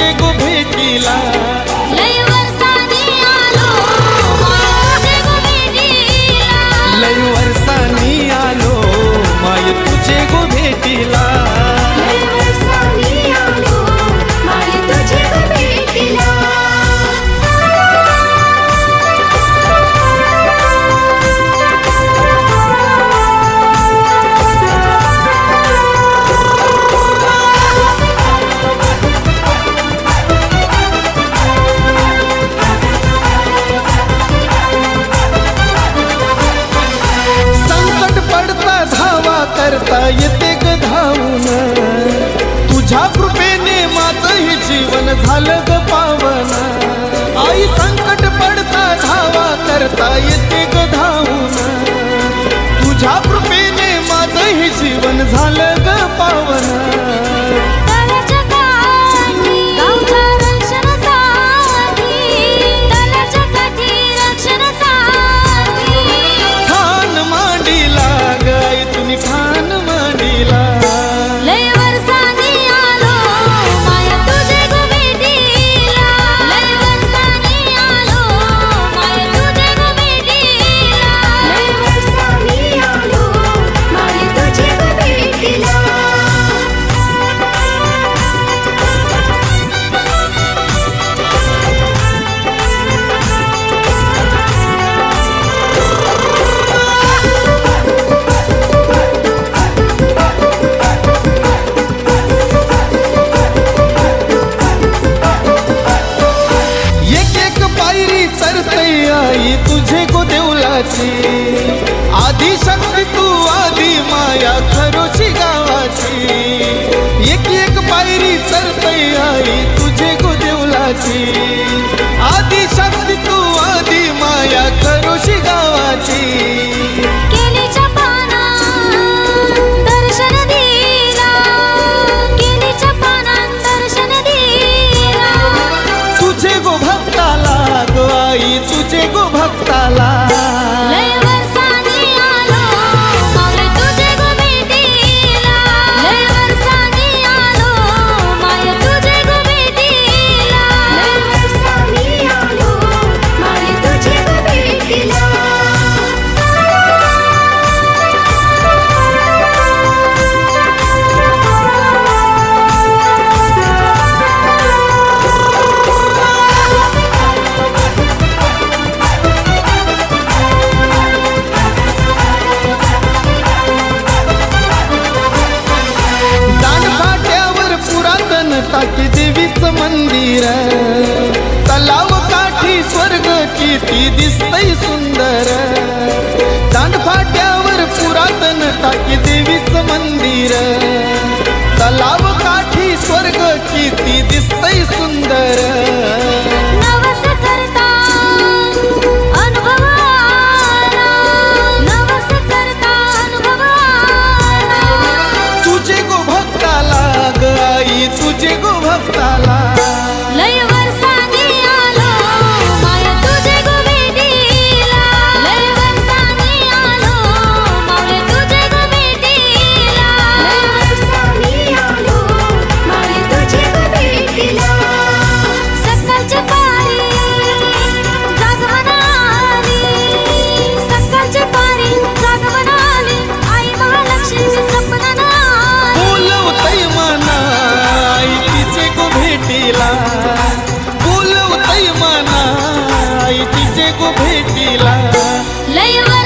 वाटे गुभे केला। लय वर्षांनी आलो माय तुझे गो भेटीला करता येते ग धावून. तुझ्या कृपेने माझं हे जीवन झालं ग पावन. करते आई तुझे को देवलाची आधी शक्ती तू आधी माया खरोशी गावाची. एक एक पायरी चलते आई तुझे को देवलाची मंदिर. तलाव काठी स्वर्ग किती दिसतय सुंदर. दांडफाट्यावर पुरातन टाकी देवीच मंदिर. तलाव काठी स्वर्ग किती दिसतय सुंदर. आई मना आई तिचे गो भेटीला. लयवा